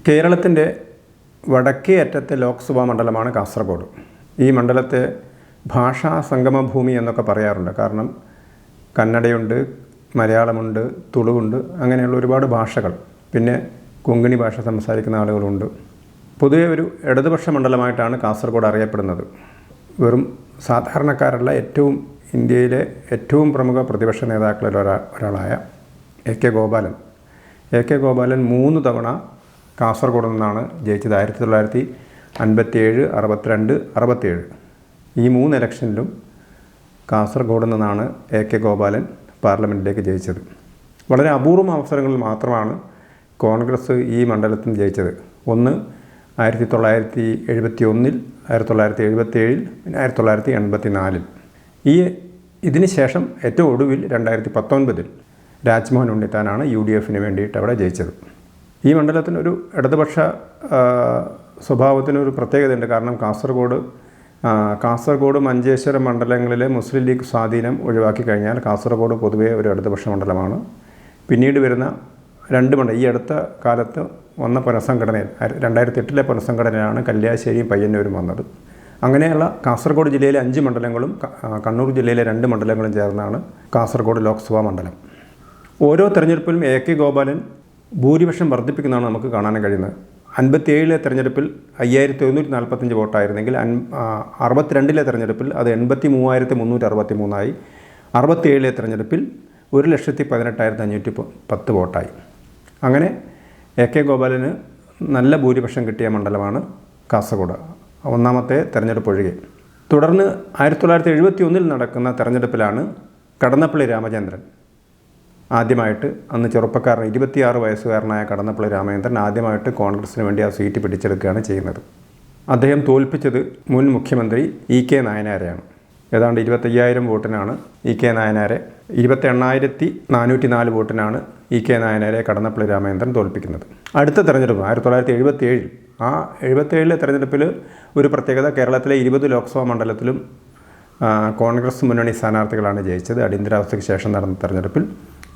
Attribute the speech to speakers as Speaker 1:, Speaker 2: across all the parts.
Speaker 1: കേരളത്തിന്റെ വടക്കേ അറ്റത്തെ ലോക്സഭാ മണ്ഡലമാണ് കാസർഗോഡ്. ഈ മണ്ഡലത്തെ ഭാഷാ സംഗമഭൂമി എന്നൊക്കെ പറയാറുണ്ട്. കാരണം കന്നഡയുണ്ട് മലയാളമുണ്ട് തുളുവുണ്ട് അങ്ങനെയുള്ള ഒരുപാട് ഭാഷകൾ. പിന്നെ കൊങ്ങിണി ഭാഷ സംസാരിക്കുന്ന ആളുകളുണ്ട്. പൊതുവെ ഒരു ഇടതുപക്ഷ മണ്ഡലമായിട്ടാണ് കാസർഗോഡ് അറിയപ്പെടുന്നത്. വെറും സാധാരണക്കാരുള്ള ഏറ്റവും ഇന്ത്യയിലെ ഏറ്റവും പ്രമുഖ പ്രതിപക്ഷ നേതാക്കളിൽ ഒരാ ഒരാളായ A K Gopalan. A K Gopalan മൂന്ന് തവണ കാസർഗോഡ് നിന്നാണ് ജയിച്ചത്. ആയിരത്തി തൊള്ളായിരത്തി അൻപത്തിയേഴ് അറുപത്തിരണ്ട് അറുപത്തിയേഴ്. ഈ മൂന്ന് ഇലക്ഷനിലും കാസർഗോഡ് നിന്നാണ് എ കെ ഗോപാലൻ പാർലമെന്റിലേക്ക് ജയിച്ചത്. വളരെ അപൂർവം അവസരങ്ങളിൽ മാത്രമാണ് കോൺഗ്രസ് ഈ മണ്ഡലത്തിൽ ജയിച്ചത്. ഒന്ന് ആയിരത്തി തൊള്ളായിരത്തി എഴുപത്തി ഒന്നിൽ ആയിരത്തി തൊള്ളായിരത്തി എഴുപത്തി ഏഴിൽ പിന്നെ ആയിരത്തി തൊള്ളായിരത്തി എൺപത്തി നാലിൽ ഈ ഇതിന് ശേഷം ഏറ്റവും ഒടുവിൽ രണ്ടായിരത്തി പത്തൊൻപതിൽ രാജ്മോഹൻ ഉണ്ണിത്താനാണ് യു ഡി എഫിന് വേണ്ടിയിട്ട് അവിടെ ജയിച്ചത്. ഈ മണ്ഡലത്തിന് ഒരു ഇടതുപക്ഷ സ്വഭാവത്തിന് സ്വഭാവത്തിനൊരു പ്രത്യേകതയുണ്ട്. കാരണം കാസർഗോഡ് കാസർഗോഡ് മഞ്ചേശ്വരം മണ്ഡലങ്ങളിലെ മുസ്ലിം ലീഗ് സ്വാധീനം ഒഴിവാക്കി കഴിഞ്ഞാൽ കാസർഗോഡ് പൊതുവേ ഒരു ഇടതുപക്ഷ മണ്ഡലമാണ്. പിന്നീട് വരുന്ന രണ്ട് മണ്ഡലം ഈ അടുത്ത കാലത്ത് വന്ന പുനഃസംഘടനയിൽ രണ്ടായിരത്തി എട്ടിലെ പുനഃസംഘടനയാണ് കല്യാശ്ശേരിയും പയ്യന്നൂരും വന്നത്. അങ്ങനെയുള്ള കാസർഗോഡ് ജില്ലയിലെ അഞ്ച് മണ്ഡലങ്ങളും കണ്ണൂർ ജില്ലയിലെ രണ്ട് മണ്ഡലങ്ങളും ചേർന്നാണ് കാസർഗോഡ് ലോക്സഭാ മണ്ഡലം. ഓരോ തെരഞ്ഞെടുപ്പിലും എ കെ ഗോപാലൻ ഭൂരിപക്ഷം വർദ്ധിപ്പിക്കുന്നതാണ് നമുക്ക് കാണാൻ കഴിയുന്നത്. അൻപത്തിയേഴിലെ തെരഞ്ഞെടുപ്പിൽ അയ്യായിരത്തി എഴുന്നൂറ്റി നാൽപ്പത്തഞ്ച് വോട്ടായിരുന്നെങ്കിൽ അൻ അറുപത്തിരണ്ടിലെ തെരഞ്ഞെടുപ്പിൽ അത് എൺപത്തി മൂവായിരത്തി മുന്നൂറ്റി അറുപത്തി മൂന്നായി അറുപത്തിയേഴിലെ തെരഞ്ഞെടുപ്പിൽ ഒരു ലക്ഷത്തി പതിനെട്ടായിരത്തി അഞ്ഞൂറ്റി പത്ത് വോട്ടായി. അങ്ങനെ എ കെ ഗോപാലന് നല്ല ഭൂരിപക്ഷം കിട്ടിയ മണ്ഡലമാണ് കാസർഗോഡ് ഒന്നാമത്തെ തെരഞ്ഞെടുപ്പ് ഒഴികെ. തുടർന്ന് ആയിരത്തി തൊള്ളായിരത്തി എഴുപത്തി ഒന്നിൽ നടക്കുന്ന തെരഞ്ഞെടുപ്പിലാണ് കടന്നപ്പള്ളി രാമചന്ദ്രൻ. ആദ്യമായിട്ട് അന്ന് ചെറുപ്പക്കാരൻ ഇരുപത്തിയാറ് വയസ്സുകാരനായ കടന്നപ്പള്ളി രാമചന്ദ്രൻ ആദ്യമായിട്ട് കോൺഗ്രസിന് വേണ്ടി ആ സീറ്റ് പിടിച്ചെടുക്കുകയാണ് ചെയ്യുന്നത്. അദ്ദേഹം തോൽപ്പിച്ചത് മുൻ മുഖ്യമന്ത്രി ഇ കെ നായനാരെയാണ്. ഏതാണ്ട് ഇരുപത്തയ്യായിരം വോട്ടിനാണ് ഇ കെ നായനാരെ ഇരുപത്തി എണ്ണായിരത്തി നാനൂറ്റി നാല് വോട്ടിനാണ് ഇ കെ നായനാരെ കടന്നപ്പള്ളി രാമചന്ദ്രൻ തോൽപ്പിക്കുന്നത്. അടുത്ത തെരഞ്ഞെടുപ്പ് ആയിരത്തി തൊള്ളായിരത്തി എഴുപത്തി ഏഴിൽ ആ എഴുപത്തേഴിലെ തെരഞ്ഞെടുപ്പിൽ ഒരു പ്രത്യേകത കേരളത്തിലെ ഇരുപത് ലോക്സഭാ മണ്ഡലത്തിലും കോൺഗ്രസ് മുന്നണി സ്ഥാനാർത്ഥികളാണ് ജയിച്ചത്. അടിയന്തരാവസ്ഥയ്ക്ക് ശേഷം നടന്ന തെരഞ്ഞെടുപ്പിൽ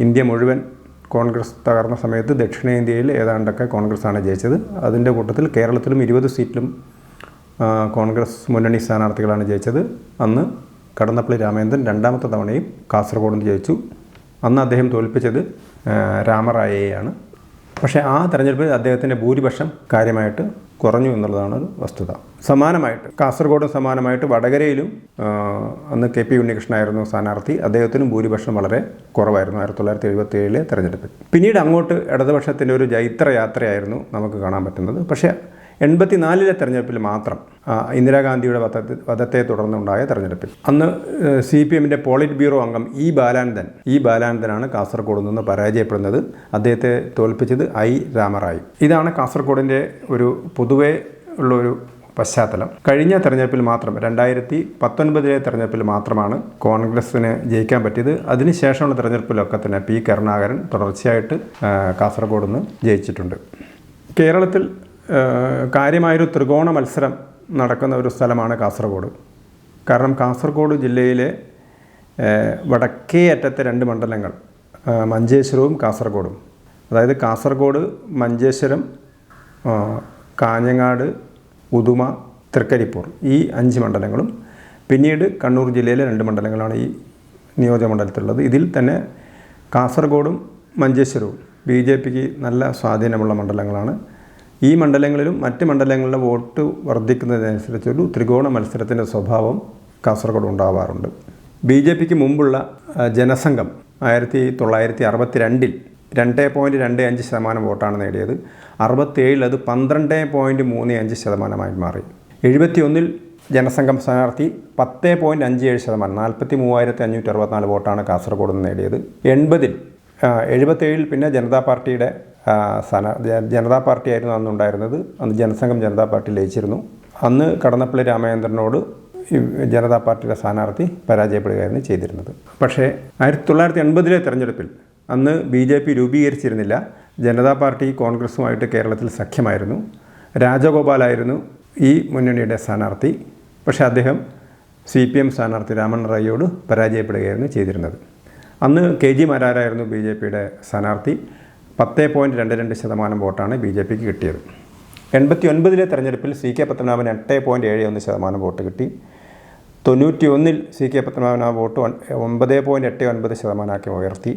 Speaker 1: ഇന്ത്യ മുഴുവൻ കോൺഗ്രസ് തകർന്ന സമയത്ത് ദക്ഷിണേന്ത്യയിൽ ഏതാണ്ടൊക്കെ കോൺഗ്രസ്സാണ് ജയിച്ചത്. അതിന്റെ കൂട്ടത്തിൽ കേരളത്തിലും ഇരുപത് സീറ്റിലും കോൺഗ്രസ് മുന്നണി സ്ഥാനാർത്ഥികളാണ് ജയിച്ചത്. അന്ന് കടന്നപ്പള്ളി രാമേന്ദ്രൻ രണ്ടാമത്തെ തവണയും കാസർഗോഡ് ജയിച്ചു. അന്ന് അദ്ദേഹം തോൽപ്പിച്ചത് രാമറായയെയാണ്. പക്ഷേ ആ തെരഞ്ഞെടുപ്പിൽ അദ്ദേഹത്തിന്റെ ഭൂരിപക്ഷം കാര്യമായിട്ട് കുറഞ്ഞു എന്നുള്ളതാണ് ഒരു വസ്തുത. സമാനമായിട്ട് കാസർഗോഡും സമാനമായിട്ട് വടകരയിലും അന്ന് കെ പി ഉണ്ണികൃഷ്ണനായിരുന്നു സ്ഥാനാർത്ഥി. അദ്ദേഹത്തിനും ഭൂരിപക്ഷം വളരെ കുറവായിരുന്നു ആയിരത്തി തൊള്ളായിരത്തി എഴുപത്തി ഏഴിലെ തെരഞ്ഞെടുപ്പിൽ. പിന്നീട് അങ്ങോട്ട് ഇടതുപക്ഷത്തിന്റെ ഒരു ജൈത്രയാത്രയായിരുന്നു നമുക്ക് കാണാൻ പറ്റുന്നത്. പക്ഷേ എൺപത്തിനാലിലെ തെരഞ്ഞെടുപ്പിൽ മാത്രം ഇന്ദിരാഗാന്ധിയുടെ വധത്തെ വധത്തെ തുടർന്നുണ്ടായ തെരഞ്ഞെടുപ്പിൽ. അന്ന് സി പി എമ്മിന്റെ പോളിറ്റ് ബ്യൂറോ അംഗം ഇ ബാലാനന്ദൻ ഇ ബാലാനന്ദനാണ് കാസർഗോഡ് നിന്ന് പരാജയപ്പെടുന്നത്. അദ്ദേഹത്തെ തോൽപ്പിച്ചത് ഐ രാമറായി. ഇതാണ് കാസർഗോഡിന്റെ ഒരു പൊതുവേ ഉള്ളൊരു പശ്ചാത്തലം. കഴിഞ്ഞ തെരഞ്ഞെടുപ്പിൽ മാത്രം രണ്ടായിരത്തി പത്തൊൻപതിലെ തെരഞ്ഞെടുപ്പിൽ മാത്രമാണ് കോൺഗ്രസ്സിന് ജയിക്കാൻ പറ്റിയത്. അതിനുശേഷമുള്ള തെരഞ്ഞെടുപ്പിലൊക്കെ തന്നെ പി കരുണാകരൻ തുടർച്ചയായിട്ട് കാസർഗോഡ് നിന്ന് ജയിച്ചിട്ടുണ്ട്. കേരളത്തിൽ കാര്യമായൊരു ത്രികോണ മത്സരം നടക്കുന്ന ഒരു സ്ഥലമാണ് കാസർഗോഡ്. കാരണം കാസർഗോഡ് ജില്ലയിലെ വടക്കേ അറ്റത്തെ രണ്ട് മണ്ഡലങ്ങൾ മഞ്ചേശ്വരവും കാസർഗോഡും. അതായത് കാസർഗോഡ് മഞ്ചേശ്വരം കാഞ്ഞങ്ങാട് ഉദുമ തൃക്കരിപ്പൂർ ഈ അഞ്ച് മണ്ഡലങ്ങളും. പിന്നീട് കണ്ണൂർ ജില്ലയിലെ രണ്ട് മണ്ഡലങ്ങളാണ് ഈ നിയോജക നിയോജകമണ്ഡലത്തിലുള്ളത് ഇതിൽ തന്നെ കാസർഗോഡും മഞ്ചേശ്വരവും ബി ജെ പിക്ക് നല്ല സ്വാധീനമുള്ള മണ്ഡലങ്ങളാണ്. ഈ മണ്ഡലങ്ങളിലും മറ്റ് മണ്ഡലങ്ങളിലെ വോട്ട് വർദ്ധിക്കുന്നതിനനുസരിച്ചൊരു ത്രികോണ മത്സരത്തിന്റെ സ്വഭാവം കാസർഗോഡ് ഉണ്ടാവാറുണ്ട്. ബി ജെ പിക്ക് മുമ്പുള്ള ജനസംഘം ആയിരത്തി തൊള്ളായിരത്തി അറുപത്തി രണ്ടിൽ രണ്ട് പോയിന്റ് രണ്ട് അഞ്ച് ശതമാനം വോട്ടാണ് നേടിയത്. അറുപത്തേഴിൽ അത് പന്ത്രണ്ട് പോയിന്റ് മൂന്ന് അഞ്ച് ശതമാനമായി മാറി. എഴുപത്തി ഒന്നിൽ ജനസംഘം സ്ഥാനാർത്ഥി പത്ത് പോയിന്റ് അഞ്ച് ഏഴ് ശതമാനം നാൽപ്പത്തി മൂവായിരത്തി അഞ്ഞൂറ്റി അറുപത്തിനാല് വോട്ടാണ് കാസർഗോഡ് നിന്ന് നേടിയത്. എൺപതിൽ എഴുപത്തേഴിൽ പിന്നെ ജനതാ പാർട്ടിയുടെ ആ, ജനതാ പാർട്ടി ആയിരുന്നു അന്ന് ഉണ്ടായിരുന്നത് അന്ന് ജനസംഘം ജനതാ പാർട്ടി ലയിച്ചിരുന്നു. അന്ന് കടന്നപ്പള്ളി രാമചന്ദ്രനോട് ജനതാ പാർട്ടിയുടെ സ്ഥാനാർത്ഥി പരാജയപ്പെടുകയായിരുന്നു ചെയ്തിരുന്നത്. പക്ഷേ ആയിരത്തി തൊള്ളായിരത്തി എൺപതിലെ തെരഞ്ഞെടുപ്പിൽ അന്ന് ബി ജെ പി രൂപീകരിച്ചിരുന്നില്ല. ജനതാ പാർട്ടി കോൺഗ്രസുമായിട്ട് കേരളത്തിൽ സഖ്യമായിരുന്നു. രാജഗോപാലായിരുന്നു ഈ മുന്നണിയുടെ സ്ഥാനാർത്ഥി. പക്ഷേ അദ്ദേഹം സി പി എം സ്ഥാനാർത്ഥി രാമൻ റായിയോട് പരാജയപ്പെടുകയായിരുന്നു ചെയ്തിരുന്നത്. അന്ന് കെ ജി മരാരായിരുന്നു ബി ജെ പിയുടെ സ്ഥാനാർത്ഥി. പത്ത് പോയിന്റ് രണ്ട് രണ്ട് ശതമാനം വോട്ടാണ് ബി ജെ പിക്ക് കിട്ടിയത്. എൺപത്തി ഒൻപതിലെ തെരഞ്ഞെടുപ്പിൽ സി കെ പത്മനാഭന് എട്ട് പോയിന്റ് ഏഴ് ഒന്ന് ശതമാനം വോട്ട് കിട്ടി. തൊണ്ണൂറ്റി ഒന്നിൽ സി കെ പത്മനാഭൻ ആ വോട്ട് ഒൻപത് പോയിന്റ് എട്ട് ഒൻപത് ശതമാനമാക്കി ഉയർത്തി.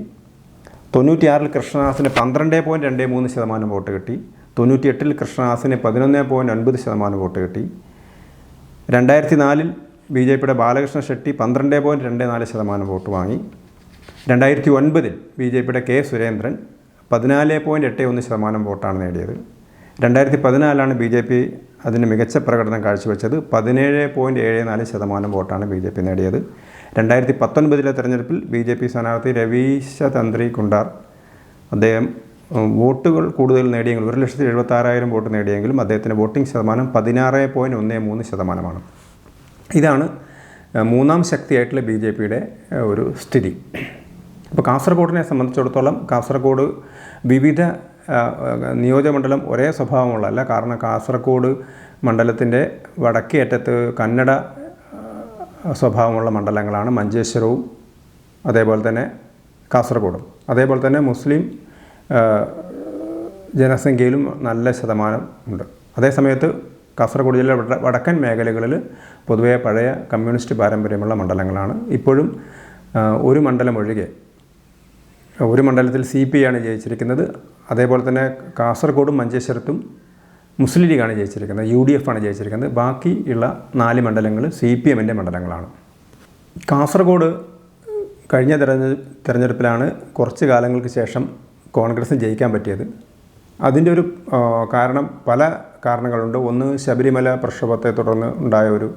Speaker 1: തൊണ്ണൂറ്റിയാറിൽ കൃഷ്ണദാസിന് പന്ത്രണ്ട് പോയിന്റ് രണ്ട് മൂന്ന് ശതമാനം വോട്ട് കിട്ടി. തൊണ്ണൂറ്റിയെട്ടിൽ കൃഷ്ണദാസിന് പതിനൊന്ന് പോയിന്റ് ഒൻപത് ശതമാനം വോട്ട് കിട്ടി. രണ്ടായിരത്തി നാലിൽ ബി ജെ പിയുടെ ബാലകൃഷ്ണ ഷെട്ടി പന്ത്രണ്ട് പോയിന്റ് രണ്ട് നാല് ശതമാനം വോട്ട് വാങ്ങി. രണ്ടായിരത്തി ഒൻപതിൽ ബി ജെ പിയുടെ കെ സുരേന്ദ്രൻ പതിനാല് പോയിന്റ് എട്ട് ഒന്ന് ശതമാനം വോട്ടാണ് നേടിയത്. രണ്ടായിരത്തി പതിനാലാണ് ബി ജെ പി അതിന് മികച്ച പ്രകടനം കാഴ്ചവെച്ചത്. പതിനേഴ് പോയിന്റ് ഏഴ് നാല് ശതമാനം വോട്ടാണ് ബി ജെ പി നേടിയത്. രണ്ടായിരത്തി പത്തൊൻപതിലെ തെരഞ്ഞെടുപ്പിൽ ബി ജെ പി സ്ഥാനാർത്ഥി രവീശ തന്ത്രി കുണ്ടാർ അദ്ദേഹം വോട്ടുകൾ കൂടുതൽ നേടിയെങ്കിലും ഒരു ലക്ഷത്തി എഴുപത്താറായിരം വോട്ട് നേടിയെങ്കിലും അദ്ദേഹത്തിന്റെ വോട്ടിംഗ് ശതമാനം പതിനാറ് പോയിന്റ് ഒന്ന് മൂന്ന് ശതമാനമാണ്. ഇതാണ് മൂന്നാം ശക്തിയായിട്ടുള്ള ബി ജെ പിയുടെ ഒരു സ്ഥിതി. അപ്പോൾ കാസർഗോഡിനെ സംബന്ധിച്ചിടത്തോളം കാസർഗോഡ് വിവിധ നിയോജകമണ്ഡലം ഒരേ സ്വഭാവമുള്ളതല്ല കാരണം കാസർഗോഡ് മണ്ഡലത്തിന്റെ വടക്കേ അറ്റത്ത് കന്നഡ സ്വഭാവമുള്ള മണ്ഡലങ്ങളാണ് മഞ്ചേശ്വരവും അതേപോലെ തന്നെ കാസർഗോഡും. അതേപോലെ തന്നെ മുസ്ലിം ജനസംഖ്യയിലും നല്ല ശതമാനം ഉണ്ട്. അതേസമയത്ത് കാസർഗോഡ് ജില്ല വടക്കൻ മേഖലകളിൽ പൊതുവേ പഴയ കമ്മ്യൂണിസ്റ്റ് പാരമ്പര്യമുള്ള മണ്ഡലങ്ങളാണ്. ഇപ്പോഴും ഒരു മണ്ഡലം ഒഴികെ ഒരു മണ്ഡലത്തിൽ സി പി ആണ് ജയിച്ചിരിക്കുന്നത്. അതേപോലെ തന്നെ കാസർഗോഡും മഞ്ചേശ്വരത്തും മുസ്ലിം ലീഗാണ് ജയിച്ചിരിക്കുന്നത്. യു ഡി എഫ് ആണ് ജയിച്ചിരിക്കുന്നത്. ബാക്കിയുള്ള നാല് മണ്ഡലങ്ങൾ സി പി എമ്മിന്റെ മണ്ഡലങ്ങളാണ്. കാസർഗോഡ് കഴിഞ്ഞ തെരഞ്ഞെ തെരഞ്ഞെടുപ്പിലാണ് കുറച്ച് കാലങ്ങൾക്ക് ശേഷം കോൺഗ്രസിന് ജയിക്കാൻ പറ്റിയത്. അതിന്റെ ഒരു കാരണം പല കാരണങ്ങളുണ്ട്. ഒന്ന് ശബരിമല പ്രക്ഷോഭത്തെ തുടർന്ന് ഉണ്ടായ ഒരു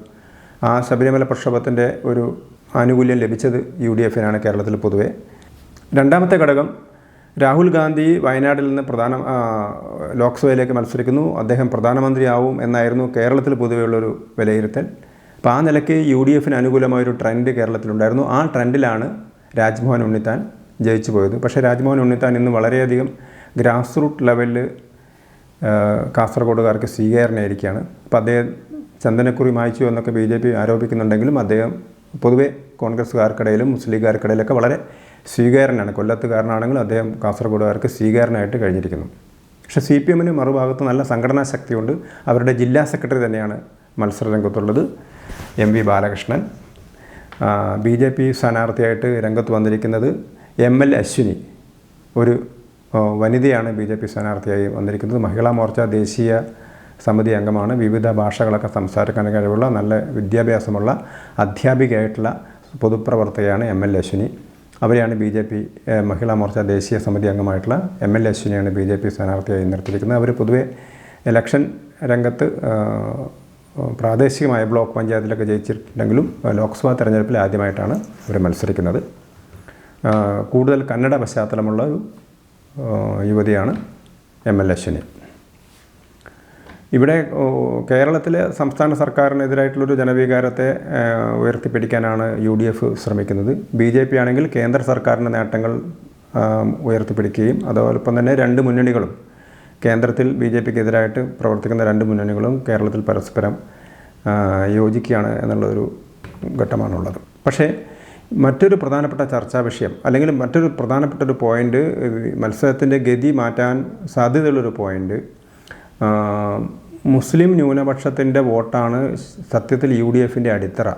Speaker 1: ആ ശബരിമല പ്രക്ഷോഭത്തിന്റെ ഒരു ആനുകൂല്യം ലഭിച്ചത് യു ഡി എഫിനാണ് കേരളത്തിൽ പൊതുവെ. രണ്ടാമത്തെ ഘടകം രാഹുൽ ഗാന്ധി വയനാട്ടിൽ നിന്ന് പ്രധാന ലോക്സഭയിലേക്ക് മത്സരിക്കുന്നു. അദ്ദേഹം പ്രധാനമന്ത്രിയാവും എന്നായിരുന്നു കേരളത്തിൽ പൊതുവെയുള്ളൊരു വിലയിരുത്തൽ. അപ്പോൾ ആ നിലയ്ക്ക് യു ഡി എഫിന് അനുകൂലമായൊരു ട്രെൻഡ് കേരളത്തിലുണ്ടായിരുന്നു. ആ ട്രെൻഡിലാണ് രാജ്മോഹൻ ഉണ്ണിത്താൻ ജയിച്ചു പോയത്. പക്ഷേ രാജ്മോഹൻ ഉണ്ണിത്താൻ ഇന്ന് വളരെയധികം ഗ്രാസ് റൂട്ട് ലെവലിൽ കാസർഗോഡുകാർക്ക് സ്വീകരണമായിരിക്കുകയാണ് അപ്പോൾ അദ്ദേഹം ചന്ദനക്കുറി മായ്ച്ചു എന്നൊക്കെ ബി ജെ പി ആരോപിക്കുന്നുണ്ടെങ്കിലും അദ്ദേഹം പൊതുവേ കോൺഗ്രസ്സുകാർക്കിടയിലും മുസ്ലിംകാർക്കിടയിലൊക്കെ വളരെ സ്വീകാരനാണ് കൊല്ലത്തുകാരനാണെങ്കിലും അദ്ദേഹം കാസർഗോഡുകാർക്ക് സ്വീകാരനായിട്ട് കഴിഞ്ഞിരിക്കുന്നു. പക്ഷേ സി പി എമ്മിന് മറുഭാഗത്ത് നല്ല സംഘടനാ ശക്തിയുണ്ട്. അവരുടെ ജില്ലാ സെക്രട്ടറി തന്നെയാണ് മത്സരരംഗത്തുള്ളത്. M V Balakrishnan. B J P സ്ഥാനാർത്ഥിയായിട്ട് രംഗത്ത് വന്നിരിക്കുന്നത് എം എൽ അശ്വിനി. ഒരു വനിതയാണ് ബി ജെ പി സ്ഥാനാർത്ഥിയായി വന്നിരിക്കുന്നത്. മഹിളാ മോർച്ച ദേശീയ സമിതി അംഗമാണ്. വിവിധ ഭാഷകളൊക്കെ സംസാരിക്കാൻ കഴിവുള്ള നല്ല വിദ്യാഭ്യാസമുള്ള അധ്യാപികയായിട്ടുള്ള പൊതുപ്രവർത്തകയാണ് എം എൽ അശ്വിനി. അവരെയാണ് B J P Mahila Morcha ദേശീയ സമിതി അംഗമായിട്ടുള്ള എം എൽ അശ്വിനിയാണ് ബി ജെ പി സ്ഥാനാർത്ഥിയായി നിർത്തിയിരിക്കുന്നത്. അവർ പൊതുവെ ഇലക്ഷൻ രംഗത്ത് പ്രാദേശികമായ ബ്ലോക്ക് പഞ്ചായത്തിലൊക്കെ ജയിച്ചിട്ടുണ്ടെങ്കിലും ലോക്സഭാ തെരഞ്ഞെടുപ്പിൽ ആദ്യമായിട്ടാണ് അവർ മത്സരിക്കുന്നത്. കൂടുതൽ കന്നഡ പശ്ചാത്തലമുള്ള ഒരു യുവതിയാണ് എം എൽ അശ്വിനി. ഇവിടെ കേരളത്തിലെ സംസ്ഥാന സർക്കാരിനെതിരായിട്ടുള്ളൊരു ജനവികാരത്തെ ഉയർത്തിപ്പിടിക്കാനാണ് യു ഡി എഫ് ശ്രമിക്കുന്നത്. ബി ജെ പി ആണെങ്കിൽ കേന്ദ്ര സർക്കാരിന്റെ നേട്ടങ്ങൾ ഉയർത്തിപ്പിടിക്കുകയും അതോടൊപ്പം തന്നെ രണ്ട് മുന്നണികളും കേന്ദ്രത്തിൽ ബി ജെ പിക്ക് എതിരായിട്ട് പ്രവർത്തിക്കുന്ന രണ്ട് മുന്നണികളും കേരളത്തിൽ പരസ്പരം യോജിക്കുകയാണ് എന്നുള്ളൊരു ഘട്ടമാണുള്ളത്. പക്ഷേ മറ്റൊരു പ്രധാനപ്പെട്ട ചർച്ചാ വിഷയം അല്ലെങ്കിൽ മറ്റൊരു പ്രധാനപ്പെട്ട ഒരു പോയിന്റ് മത്സരത്തിന്റെ ഗതി മാറ്റാൻ സാധ്യതയുള്ളൊരു പോയിന്റ് ആ, മുസ്ലിം ന്യൂനപക്ഷത്തിന്റെ വോട്ടാണ് സത്യത്തിൽ യു ഡി എഫിന്റെ അടിത്തറ.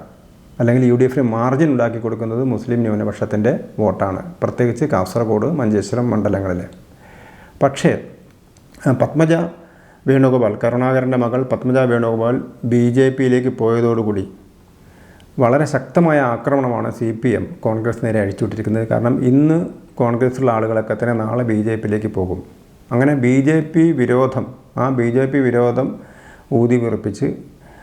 Speaker 1: അല്ലെങ്കിൽ യു ഡി എഫിന് മാർജിൻ ഉണ്ടാക്കി കൊടുക്കുന്നത് മുസ്ലിം ന്യൂനപക്ഷത്തിന്റെ വോട്ടാണ്. പ്രത്യേകിച്ച് കാസർഗോഡ് മഞ്ചേശ്വരം മണ്ഡലങ്ങളിൽ. പക്ഷേ പത്മജ വേണുഗോപാൽ കരുണാകരന്റെ മകൾ പത്മജ വേണുഗോപാൽ ബി ജെ പിയിലേക്ക് പോയതോടുകൂടി വളരെ ശക്തമായ ആക്രമണമാണ് സി പി എം കോൺഗ്രസ് നേരെ അഴിച്ചുവിട്ടിരിക്കുന്നത്. കാരണം ഇന്ന് കോൺഗ്രസ്സിലുള്ള ആളുകളൊക്കെ തന്നെ നാളെ ബി ജെ പിയിലേക്ക് പോകും. അങ്ങനെ ബി ജെ പി വിരോധം ആ ബി ജെ പി വിരോധം ഊതി വിറപ്പിച്ച്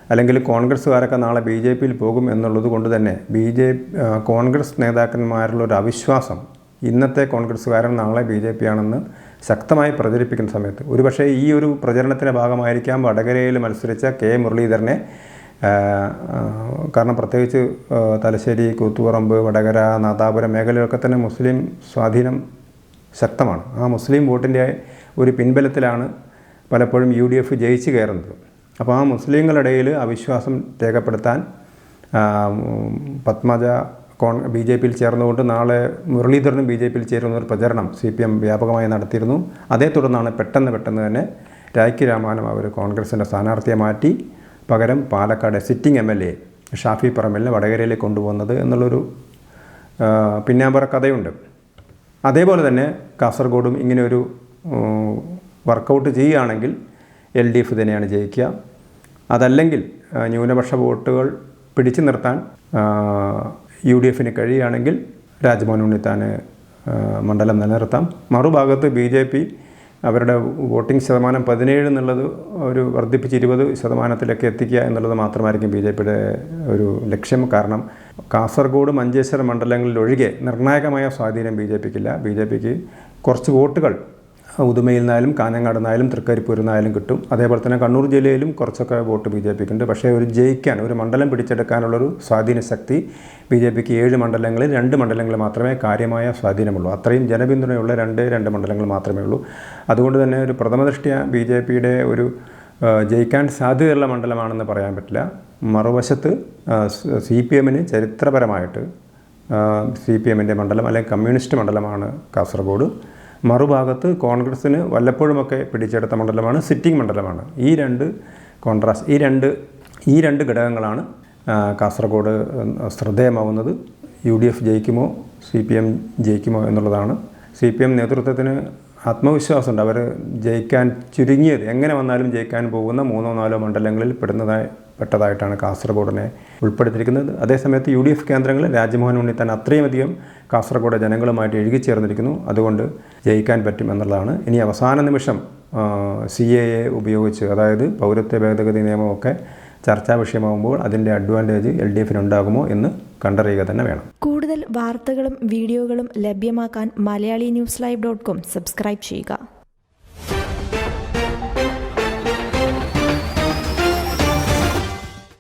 Speaker 1: അല്ലെങ്കിൽ കോൺഗ്രസ്സുകാരൊക്കെ നാളെ ബി ജെ പിയിൽ പോകും എന്നുള്ളത് കൊണ്ട് തന്നെ ബി ജെ കോൺഗ്രസ് നേതാക്കന്മാരിലുള്ള ഒരു അവിശ്വാസം ഇന്നത്തെ കോൺഗ്രസ്സുകാരൻ നാളെ ബി ജെ പി ആണെന്ന് ശക്തമായി പ്രചരിപ്പിക്കുന്ന സമയത്ത്. ഒരുപക്ഷെ ഈ ഒരു പ്രചരണത്തിന്റെ ഭാഗമായിരിക്കാം വടകരയിൽ മത്സരിച്ച കെ മുരളീധരനെ കാരണം പ്രത്യേകിച്ച് തലശ്ശേരി കൂത്തുപറമ്പ് വടകര നാദാപുരം മേഖലയിലൊക്കെ തന്നെ മുസ്ലിം സ്വാധീനം ശക്തമാണ്. ആ മുസ്ലിം വോട്ടിന്റെ ഒരു പിൻബലത്തിലാണ് പലപ്പോഴും യു ഡി എഫ് ജയിച്ചു കയറുന്നത്. അപ്പോൾ ആ മുസ്ലിങ്ങളുടെ ഇടയിൽ അവിശ്വാസം രേഖപ്പെടുത്താൻ പത്മജ കോൺ ബി ജെ പിയിൽ ചേർന്നുകൊണ്ട് നാളെ മുരളീധരനും ബി ജെ പിയിൽ ചേരുന്ന ഒരു പ്രചരണം സി പി എം വ്യാപകമായി നടത്തിയിരുന്നു. അതേ തുടർന്നാണ് പെട്ടെന്ന് പെട്ടെന്ന് തന്നെ രാഖി രാമാനം അവർ കോൺഗ്രസിന്റെ സ്ഥാനാർത്ഥിയെ മാറ്റി. പകരം Palakkad sitting M L A Shafi പറമ്പലിനെ വടകരയിലേക്ക് കൊണ്ടുപോകുന്നത് എന്നുള്ളൊരു പിന്നാമ്പറ കഥയുണ്ട്. അതേപോലെ തന്നെ കാസർഗോഡും ഇങ്ങനെ ഒരു വർക്കൗട്ട് ചെയ്യുകയാണെങ്കിൽ എൽ ഡി എഫ് തന്നെയാണ് ജയിക്കുക. അതല്ലെങ്കിൽ ന്യൂനപക്ഷ വോട്ടുകൾ പിടിച്ചു നിർത്താൻ യു ഡി എഫിന് കഴിയുകയാണെങ്കിൽ രാജ്മോഹൻ ഉണ്ണിത്താന് മണ്ഡലം നിലനിർത്താം. മറുഭാഗത്ത് ബി ജെ പി അവരുടെ വോട്ടിംഗ് ശതമാനം പതിനേഴ് എന്നുള്ളത് ഒരു വർദ്ധിപ്പിച്ച് ഇരുപത് ശതമാനത്തിലൊക്കെ എത്തിക്കുക എന്നുള്ളത് മാത്രമായിരിക്കും ബി ജെ പിയുടെ ഒരു ലക്ഷ്യം. കാരണം കാസർഗോഡ് മഞ്ചേശ്വരം മണ്ഡലങ്ങളിൽ ഒഴികെ നിർണായകമായ സ്വാധീനം ബി ജെ പിക്കില്ല. ബി ജെ പിക്ക് കുറച്ച് വോട്ടുകൾ ഉദുമയിൽ നിന്നായാലും കാഞ്ഞങ്ങാട് നിന്നായാലും തൃക്കരിപ്പൂരിൽ നിന്നായാലും കിട്ടും. അതേപോലെ തന്നെ കണ്ണൂർ ജില്ലയിലും കുറച്ചൊക്കെ വോട്ട് ബി ജെ പിക്ക് ഉണ്ട്. പക്ഷേ ഒരു ജയിക്കാൻ ഒരു മണ്ഡലം പിടിച്ചെടുക്കാനുള്ളൊരു സ്വാധീന ശക്തി ബി ജെ പിക്ക് ഏഴ് മണ്ഡലങ്ങളിൽ രണ്ട് മണ്ഡലങ്ങളിൽ മാത്രമേ കാര്യമായ സ്വാധീനമുള്ളൂ. അത്രയും ജനപിന്തുണയുള്ള രണ്ട് രണ്ട് മണ്ഡലങ്ങൾ മാത്രമേ ഉള്ളൂ. അതുകൊണ്ട് തന്നെ ഒരു പ്രഥമദൃഷ്ടിയ ബി ജെ പിയുടെ ഒരു ജയിക്കാൻ സാധ്യതയുള്ള മണ്ഡലമാണെന്ന് പറയാൻ പറ്റില്ല. മറുവശത്ത് സി പി എമ്മിന് ചരിത്രപരമായിട്ട് സി പി എമ്മിന്റെ മണ്ഡലം അല്ലെങ്കിൽ കമ്മ്യൂണിസ്റ്റ് മണ്ഡലമാണ് കാസർഗോഡ്. മറുഭാഗത്ത് കോൺഗ്രസ്സിന് വല്ലപ്പോഴുമൊക്കെ പിടിച്ചെടുത്ത മണ്ഡലമാണ് സിറ്റിംഗ് മണ്ഡലമാണ്. ഈ രണ്ട് കോൺട്രാസ്റ്റ് ഈ രണ്ട് ഈ രണ്ട് ഘടകങ്ങളാണ് കാസർഗോഡ് ശ്രദ്ധേയമാവുന്നത്. യു ഡി എഫ് ജയിക്കുമോ? സി പി എം ജയിക്കുമോ എന്നുള്ളതാണ്. സി പി എം നേതൃത്വത്തിന് ആത്മവിശ്വാസമുണ്ട്. അവർ ജയിക്കാൻ ചുരുങ്ങിയത് എങ്ങനെ വന്നാലും ജയിക്കാൻ പോകുന്ന മൂന്നോ നാലോ മണ്ഡലങ്ങളിൽ പെടുന്നതായി പെട്ടതായിട്ടാണ് കാസർഗോഡിനെ ഉൾപ്പെടുത്തിയിരിക്കുന്നത്. അതേസമയത്ത് യു ഡി എഫ് കേന്ദ്രങ്ങളിൽ രാജ്മോഹൻ ഉണ്ണിത്താൻ അത്രയും അധികം കാസർഗോഡ് ജനങ്ങളുമായിട്ട് ഇഴുകിച്ചേർന്നിരിക്കുന്നു. അതുകൊണ്ട് ജയിക്കാൻ പറ്റും എന്നുള്ളതാണ്. ഇനി അവസാന നിമിഷം സി എ എ ഉപയോഗിച്ച് അതായത് പൗരത്വ ഭേദഗതി നിയമമൊക്കെ ചർച്ചാ വിഷയമാകുമ്പോൾ അതിന്റെ അഡ്വാന്റേജ് എൽ ഡി എഫിന് ഉണ്ടാകുമോ എന്ന് കണ്ടറിയുക തന്നെ വേണം.
Speaker 2: കൂടുതൽ വാർത്തകളും വീഡിയോകളും ലഭ്യമാക്കാൻ Malayali news live dot com subscribe ചെയ്യുക.